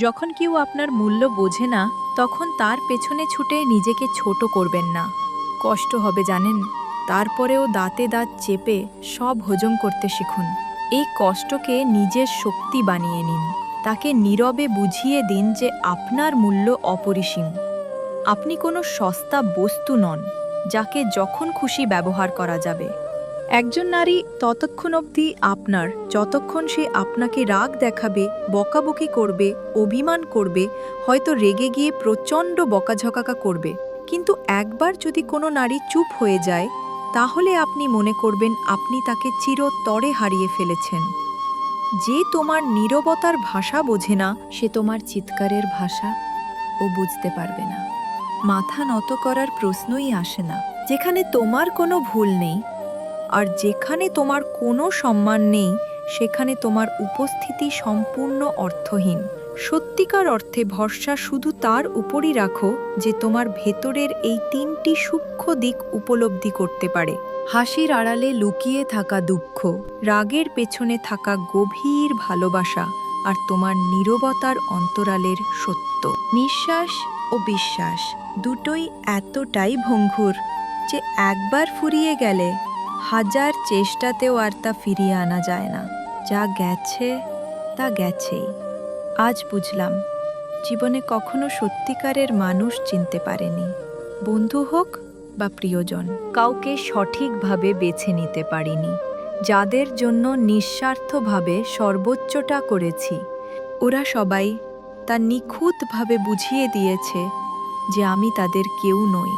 যখন কেউ আপনার মূল্য বোঝে না, তখন তার পেছনে ছুটে নিজেকে ছোট করবেন না। কষ্ট হবে, জানেন? তারপরেও দাঁতে দাঁত চেপে সব হজম করতে শিখুন। এই কষ্টকে নিজের শক্তি বানিয়ে নিন। তাকে নীরবে বুঝিয়ে দিন যে আপনার মূল্য অপরিসীম। আপনি কোনো সস্তা বস্তু নন, যাকে যখন খুশি ব্যবহার করা যাবে। একজন নারী ততক্ষণ অবধি আপনার, যতক্ষণ সে আপনাকে রাগ দেখাবে, বকাবকি করবে, অভিমান করবে, হয়তো রেগে গিয়ে প্রচণ্ড বকাঝকাকা করবে। কিন্তু একবার যদি কোনো নারী চুপ হয়ে যায়, তাহলে আপনি মনে করবেন আপনি তাকে চিরতরে হারিয়ে ফেলেছেন। যে তোমার নীরবতার ভাষা বোঝে না, সে তোমার চিৎকারের ভাষা ও বুঝতে পারবে না। মাথা নত করার প্রশ্নই আসে না। যেখানে তোমার কোনো ভুল নেই আর যেখানে তোমার কোনো সম্মান নেই, সেখানে তোমার উপস্থিতি সম্পূর্ণ অর্থহীন। সত্যিকার অর্থে ভরসা শুধু তার উপরই রাখো যে তোমার ভেতরের এই তিনটি সূক্ষ্ম দিক উপলব্ধি করতে পারে। হাসির আড়ালে লুকিয়ে থাকা দুঃখ, রাগের পেছনে থাকা গভীর ভালোবাসা আর তোমার নীরবতার অন্তরালের সত্য। নিঃশ্বাস ও বিশ্বাস দুটোই এতটাই ভঙ্গুর যে একবার ফুরিয়ে গেলে হাজার চেষ্টাতেও আর তা ফিরিয়ে আনা যায় না। যা গেছে, তা গেছেই। আজ বুঝলাম, জীবনে কখনো সত্যিকারের মানুষ চিনতে পারেনি। বন্ধু হোক বা প্রিয়জন, কাউকে সঠিকভাবে বেছে নিতে পারিনি। যাদের জন্য নিঃস্বার্থভাবে সর্বোচ্চটা করেছি, ওরা সবাই তা নিখুঁতভাবে বুঝিয়ে দিয়েছে যে আমি তাদের কেউ নই।